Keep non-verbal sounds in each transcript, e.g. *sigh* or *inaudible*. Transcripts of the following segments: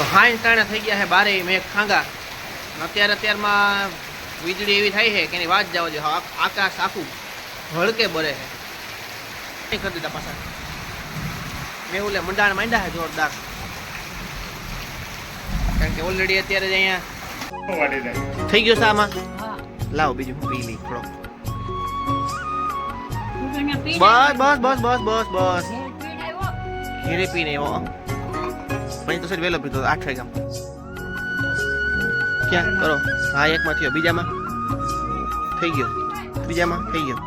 તો હાઈન ટાણે થઈ ગયા છે બારે મેઘ ખાંગા. અત્યારે અત્યારમાં વીજળી એવી થાય છે કે એની વાત જવા જોઈએ આકાશ આખું હળકે બરે છે કરી દીધા પાછા. મેં ઓલે મંડાણ માંડ્યા છે જોરદાર. કારણ કે ઓલરેડી અત્યારે જ અહીંયા થઈ ગયો હા લાવો બીજું પી લઈ થોડો. બસ બસ બસ બસ બસ બસ. ઘેરે પીને આવ્યો? પછી તો સર વહેલો પીધો આઠ વાગ્યા ક્યાં? કરો. હા એકમાં થયો. બીજામાં? થઈ ગયો. બીજામાં થઈ ગયો.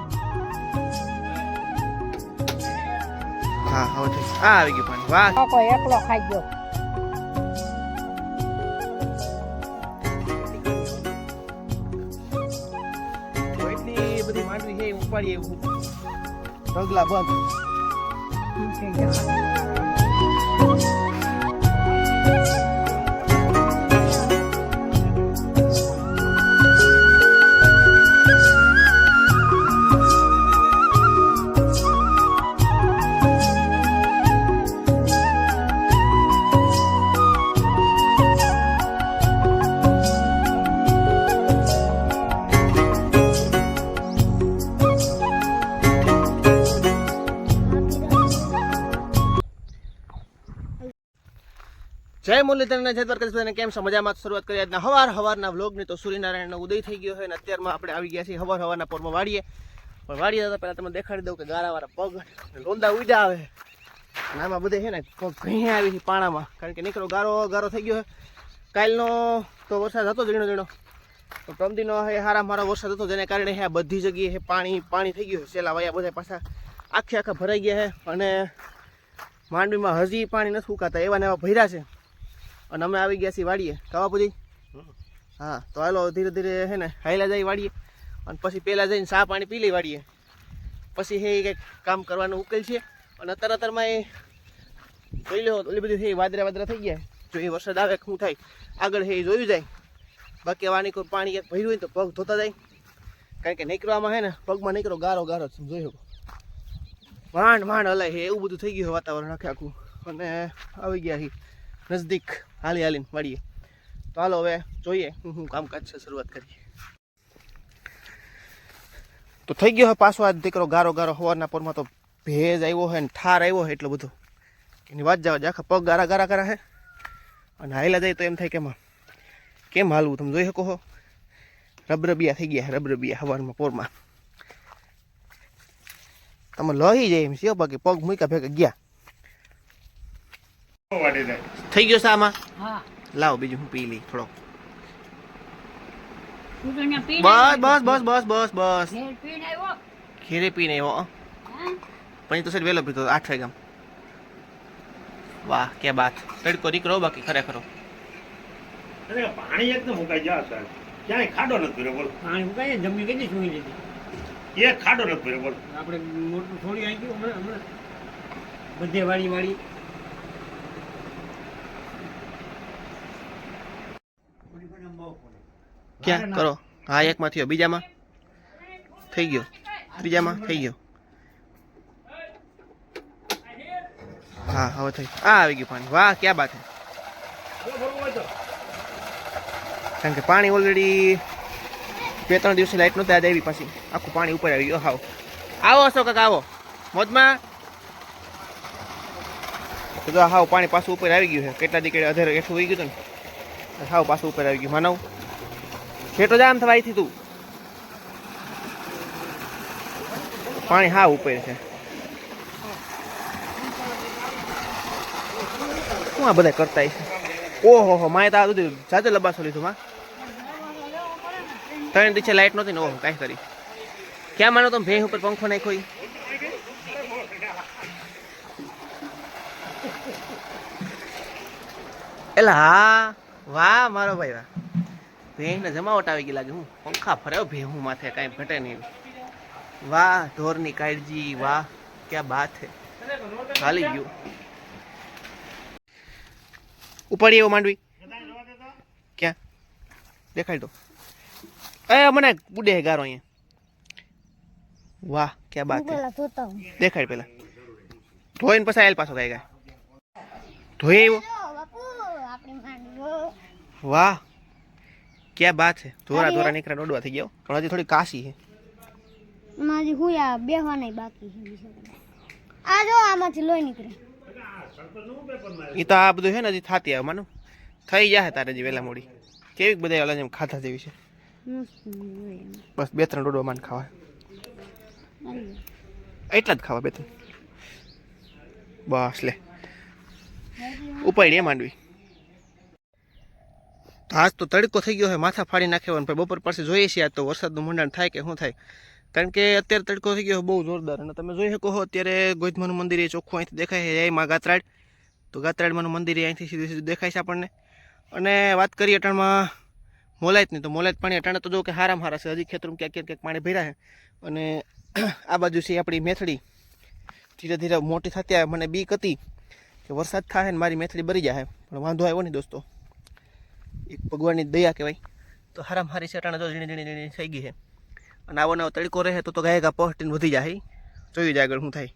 હા હવે થઈ આ આવી ગયું પાણી. વાહ. એકલો ખાઈ ગયો. બધી માંડવી છે ઉપાડીએ એવું. ઢગલા બંધ. જય મુરલીધરના જય દ્વારકાધીશ કેમ મજામાં? શરૂઆત કરી આજના હવાર હવારના વ્લોગની. તો સૂર્યનારાયણનો ઉદય થઈ ગયો છે અને અત્યારમાં આપણે આવી ગયા છીએ હવાર હવારના પોરમાં વાડીએ. પણ વાળીએ જતા પહેલાં તમને દેખાડી દઉં કે ગારાવાળા પગ લોંદા ઉજા આવે. અને આમાં બધે છે ને ઘણી આવી છે પાણામાં. કારણ કે નીકળો ગારો ગારો થઈ ગયો છે. કાલનો તો વરસાદ હતો ઝીણો ઝીણો. તો પ્રમદીનો હે હારા મારો વરસાદ હતો, જેને કારણે આ બધી જગ્યાએ પાણી પાણી થઈ ગયું છે. છેલ્લા વાયા બધા પાછા આખે આખા ભરાઈ ગયા છે. અને માંડવીમાં હજી પાણી નથી સુકાતા એવા ને એવા ભર્યા છે. અને અમે આવી ગયા છીએ વાડીએ કવાપુજી પૂજી હા, તો હાલો, ધીરે ધીરે હે ને હાઈલા જાય વાડીએ. અને પછી પહેલાં જઈને ચા પાણી પી લઈ વાડીએ. પછી હે કંઈક કામ કરવાનું ઉકેલ છે. અને અત્યારે અત્યારમાં એ જોઈ લો ઓલી બધી થઈ વાદરા વાદરા થઈ ગયા. જો એ વરસાદ આવે શું થાય, આગળ હે જોયું જાય. બાકી વાની કોઈ પાણી એક ભર્યું હોય તો પગ ધોતા જાય. કારણ કે નીકળવામાં હે ને, પગમાં નીકળો, ગારો ગારો જોઈ શકો. માંડ માંડ હલાય હે, એવું બધું થઈ ગયું વાતાવરણ આખે આખું. અને આવી ગયા છે નજદીક. હાલી, હાલીને વાળીએ તો હાલો, હવે જોઈએ હું હું કામકાજ છે, શરૂઆત કરીએ. તો થઈ ગયો હોય પાછો આજ દીકરો ગારો ગારો હવારના પોરમાં તો ભેજ આવ્યો હોય ને ઠાર આવ્યો હોય એટલો બધો. એની વાત જવા આખા પગ ગારા ગારા કરા હે. અને હાયલા જાય તો એમ થાય કે કેમ હાલવું? તમે જોઈ શકો હો. રબરબિયા થઈ ગયા રબરબિયા હવારમાં, પોરમાં. તમે લઈ જાય એમ છે બાકી પગ મૂક્યા ભેગા ગયા. થઈ ગયો હા. લાવો બીજું હું પી લઈ થોડો તું તને પી બસ બસ બસ બસ બસ બસ. ઘેર પીને આવ્યો? પછી તો સર વહેલો પીધો આઠ વાગ્યા વાહ કે બાત. તડકો નીકળો બાકી ખરેખર. અરે પાણી એકદમ મુકાઈ જાય સર ક્યાંય ખાડો નથી ભર્યો બોલ. પાણી મુકાઈ જમી કેટલી સુઈ લીધી? એક ખાડો નથી ભર્યો બોલ. આપણે મોટું થોડી આવી ગયું હમણાં હમણાં. બધે વાળી વાળી. ક્યાં? કરો. હા એકમાં થયો બીજામાં? થઈ ગયો. ત્રીજામાં? થઈ ગયો. હા હવે થઈ. આ આવી ગયું પાણી. વાહ ક્યાં બાત કારણ કે પાણી ઓલરેડી બે ત્રણ દિવસે લાઈટ નહોતી આજે આવી પાછી. આખું પાણી ઉપર આવી ગયું. હાવ. આવો અશોક કાકા આવો. મોજમાં? તો જો હાવ પાણી પાછું ઉપર આવી ગયું છે. કેટલા દીકરે અધેર હેઠું વહી ગયું હતું ને. હાવ પાછું ઉપર આવી ગયું. માનવ? છેટો જામ થવા અહીંથી તું. પાણી હા ઉપર છે. શું આ બધા કરતા છે ઓહો, હો માએ તો આ બધું જાતે લબાસો લીધું માં ત્રણ દિવસે લાઈટ નહોતી ને, ઓહો, કાંઈ કરી. ક્યાં માનો તમે ભેં ઉપર પંખો નાખ્યો? એલા હા, વાહ, મારો ભાઈ વાહ. ભેંસને જમાવટ આવી ગઈ લાગે હું પંખા ફર્યો ભેહું માથે કાંઈ ઘટે નહીં વાહ ઢોરની કાળજી વાહ ક્યાં બાત હે. ચાલી ગયું. ઉપાડી એવો માંડવી. ક્યાં? દેખાડ દો. એ મને ઉડે ગારો અહીંયા. વાહ ક્યાં બાત હે. જોતા હું. દેખાડ પેલા. ધોઈને પછી આયેલ પાછો ગાય ગાય ધોઈ આવ્યો? બાપુ આપણી વાહ ક્યાં બાત છે? ધોરા ધોરા નીકળ્યા દોડવા થઈ ગયો. પણ હજી થોડી કાશી છે. મારી હુયા બેહવા નહીં બાકી છે આ જો આમાંથી લોહી નીકળે. એ તો આ બધું છે ને હજી થાતી આવે માનું. થઈ જાય તારે હજી વહેલા મોડી. કેવી બધા અલગ એમ ખાધા જેવી છે. બસ બે ત્રણ દોડવા માંડ ખાવા. એટલા જ ખાવા બે ત્રણ. બસ લે. ઉપાડી એ માંડવી. આજ તો તડકો થઈ ગયો હોય માથા ફાડી નાખ્યો પણ બપોર પાસે જોઈએ છીએ તો વરસાદનું મંડાણ થાય કે શું થાય. કારણ કે અત્યારે તડકો થઈ ગયો બહુ જોરદાર. અને તમે જોઈ શકો છો અત્યારે ગોધમાનું મંદિર એ ચોખ્ખું અહીંથી દેખાય છે જય ગાત્રાડ તો ગાત્રાડમાંનું મંદિર અહીંથી સીધું સીધું દેખાય છે આપણને. અને વાત કરીએ અટાણમાં મોલાયતની તો મોલાયત પાણી અટાણે તો જો કે હારામ હારા છે, હજી ખેતરમાં ક્યાંક ક્યાંક પાણી ભર્યા અને *clears throat* આ બાજુ છે આપણી મેથડી. ધીરે ધીરે મોટી થતી આવે, મને બીક હતી કે વરસાદ થાય ને મારી મેથડી બરી જાય પણ વાંધો આવ્યો નહીં દોસ્તો. એક ભગવાનની દયા કહેવાય. તો હારામ હારી અટાણે જો ઝીણી ઝીણી ઝીણી થઈ ગઈ છે. અને આવો નવો તડકો રહે તો તો ગાય ગા પહોંચીને વધી જાય જોયું જાય આગળ શું થાય.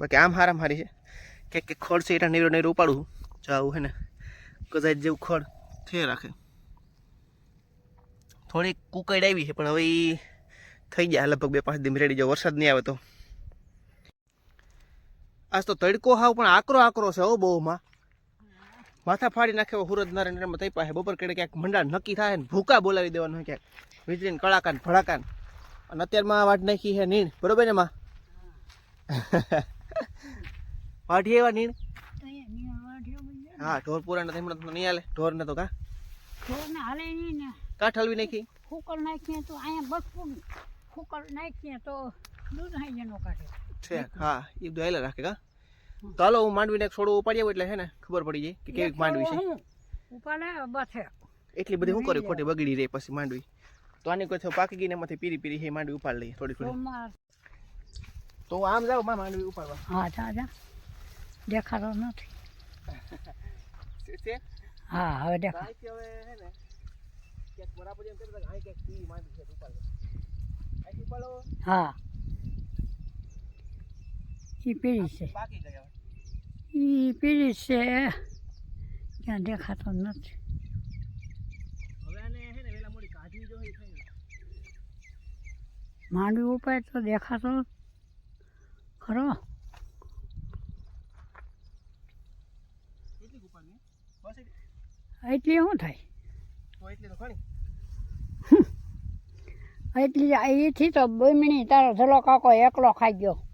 બાકી આમ હારામ હારી છે. કે કે ખડ છે એટા નીરો નીરો ઉપાડું જો આવું છે ને, કદાચ જેવું ખડ થઈ રાખે. થોડીક કુકડ આવી છે, પણ હવે થઈ જાય લગભગ બે પાંચ દિન રેડી. જો વરસાદ નહીં આવે તો. આજ તો તડકો હાવ, પણ આકરો આકરો છે હો બહુમાં. માથા ફાડી નાખે એવો હુરજ નારાયણ થઈ પાસે બપોર કેડે ક્યાંક મંડાણ નક્કી થાય ને ભૂકા બોલાવી દેવાનું હોય ક્યાંક. વીજળીને કળાકાન ભડાકાન. અને અત્યારમાં વાટ નાખી છે નીણ. બરોબર ને માં? *laughs* વાઢી એવા નીણ? હા ઢોર પુરાણ હમણાં તો નહીં હાલે. ઢોર ને તો કા? ઢોરને હાલે નહીં ને. કા ઠલવી નાખી? ફૂકર નાખીએ તો અહીંયા બસપુર ફૂકર નાખીએ તો દૂધ હાઈ જનો કાઢે. છે હા એ હાલે રાખે કા? તો હાલો હું માંડવીને એક છોડો ઉપાડી એટલે છે ને ખબર પડી જાય કે કેવી માંડવી છે. ઉપાડે બથે. એટલી બધી શું કરી ખોટી બગડી રહી પછી માંડવી. તો આની કોઈ પાકી ગઈને એમાંથી પીરી પીરી હે માંડવી ઉપાડ લઈએ થોડી થોડી તો આમ જાવમાં માંડવી ઉપાડવા. હા જા જા. દેખાતો નથી. હા હવે દેખા અહીંથી હવે હે ને ક્યાંક બરાબર એમ કહેતા કે અહીં ક્યાંક પીરી માંડવી છે તો ઉપાડ લો અહીંથી ઉપાડો. હા. છે. ગયા પીળી છે. ક્યાં દેખાતો નથી. એ માંડવી ઉપર તો દેખાતો ખરો. એટલી? શું થાય? એટલી અહીંથી તો બે મિનિટ તારો ધલો કાકો એકલો ખાઈ ગયો.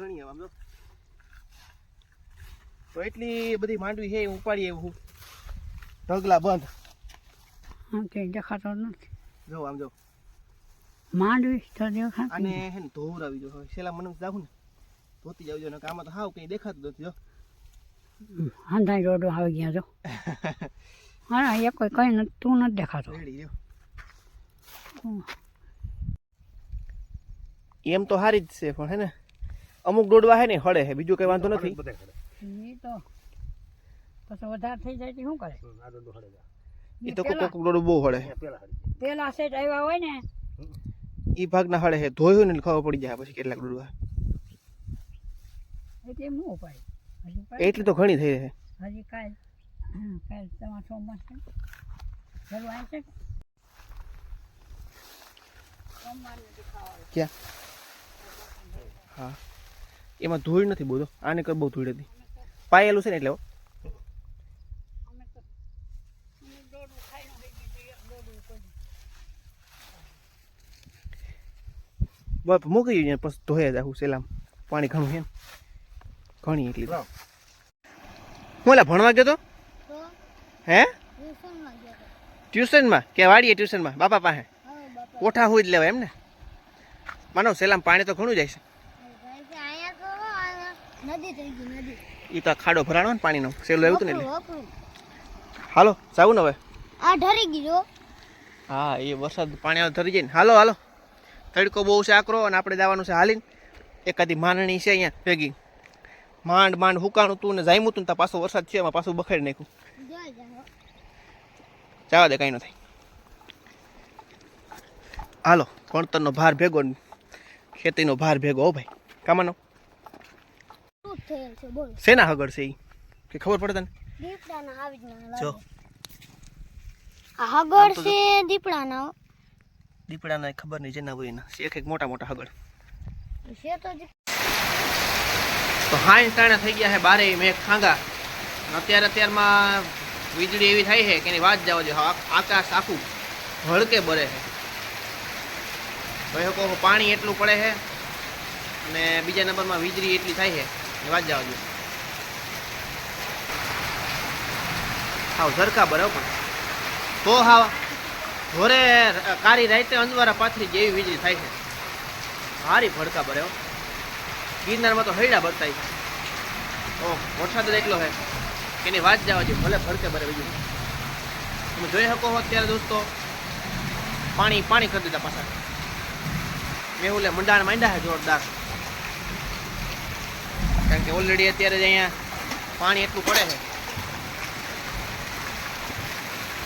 ઘણી આમ જો. તો એટલી બધી માંડવી છે એ ઉપાડીએ એવું ઢગલા બંધ. દેખાતો નથી. જો આમ જો. માંડવી તો દેખાતો અને હે ને ધોવરાવી જો હવે છેલ્લા મને જાવું ને. ધોતી જાવજો ને આમાં તો હાવ કઈ દેખાતું નથી જો. હાંધાઈ રોડો આવી ગયા જો. *laughs* હા એ કોઈ કઈ તું નથી દેખાતો. એમ તો હારી જ છે પણ હે ને. અમુક દોડવા હે ને હળે હે બીજું કઈ વાંધો નથી. એ તો પછી વધારે થઈ જાય તો શું કરે? એ તો કોક કોક દોડું બહુ હળે. પેલા સેટ આવ્યા હોય ને એ ભાગના હળે હે ધોયું ને ખબર પડી જાય પછી કેટલાક દોડવા. એટલે એમ ઉપાય? એટલી તો ઘણી થઈ રહે. હજી કાલ કાલ તમારે સોમવાર છે? જરૂર આવે છે? ક્યાં? હા. એમાં ધૂળ નથી બોલો. આને કઈ બહુ ધૂળ હતી. પાયેલું છે ને એટલે બસ મૂકી દઈએ પછી ધોયા જાવું સેલામ. પાણી ઘણું છે ઘણી એટલી હું એલા ભણવા ગયો તો? હે? ટ્યુશનમાં ગયો તો. ટ્યુશનમાં? કે વાડીએ ટ્યુશનમાં? બાપા પાસે? કોઠા હોય જ લેવાય એમ ને? માનો સેલામ પાણી તો ઘણું જાય છે ભાઈ કે અહીંયા તો અહીંયા નદી થઈ ગઈ નદી. એ તો ખાડો ભરાણો ને પાણીનો સેલું આવ્યું હતું ને. હાલો જાવું ને હવે? આ ઢરી ગયો હા એ વરસાદ પાણી આવે ધરી જાય ને. હાલો હાલો. તડકો બહુ છે આકરો અને આપણે જવાનું છે હાલીને. એકાદી માંડણી છે અહીંયા ભેગી. માંડ માંડ હુકાણું તું ને જામ્યું તું ને પાછો વરસાદ છે એમાં પાછું બખેડી નાખ્યું. જવા દે કાંઈ ન થાય. હાલો ગણતરનો ભાર ભેગો ખેતીનો ભાર ભેગો હો ભાઈ. કામાનો? થયેલ છે બોલો. શેના હગડ છે કે ખબર પડે તને? દીપડાના આવી જ ના જો. આ છે દીપડાના. દીપડાના ખબર નહીં જેના હોય એના. એક એક મોટા મોટા હગડ. છે તો તો હાઈ ટાણા થઈ ગયા છે બારે મેં ખાંગા. અત્યારે અત્યારમાં વીજળી એવી થાય છે કે એની વાત જવા જોઈએ આકાશ આખું હળકે બરે છે કહો કહો પાણી એટલું પડે છે અને બીજા નંબરમાં વીજળી એટલી થાય છે એની વાત જવા હાવ ઝરકા પણ. તો હાવ ઘોરે કારી રાતે અંજવારા પાથરી જેવી વીજળી થાય છે. હારી ભડકા ભરે ગિરનારમાં તો હૈડા છે. ઓ, વરસાદ જ એટલો છે એની વાત જવા જોઈએ ભલે ભડકે ભરે બીજું. તમે જોઈ શકો હો અત્યારે દોસ્તો, પાણી પાણી કરી દીધા પાછા. મેહુલે મંડાણ માંડ્યા છે જોરદાર. કારણ કે ઓલરેડી અત્યારે અહીંયા પાણી એટલું પડે છે.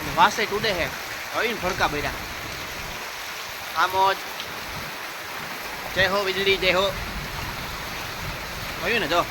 અને વાસે તૂટે છે. આવીને ભડકા ભર્યા. આ મોજ. જય હો, વીજળી, જય હો. કહ્યું ને જો.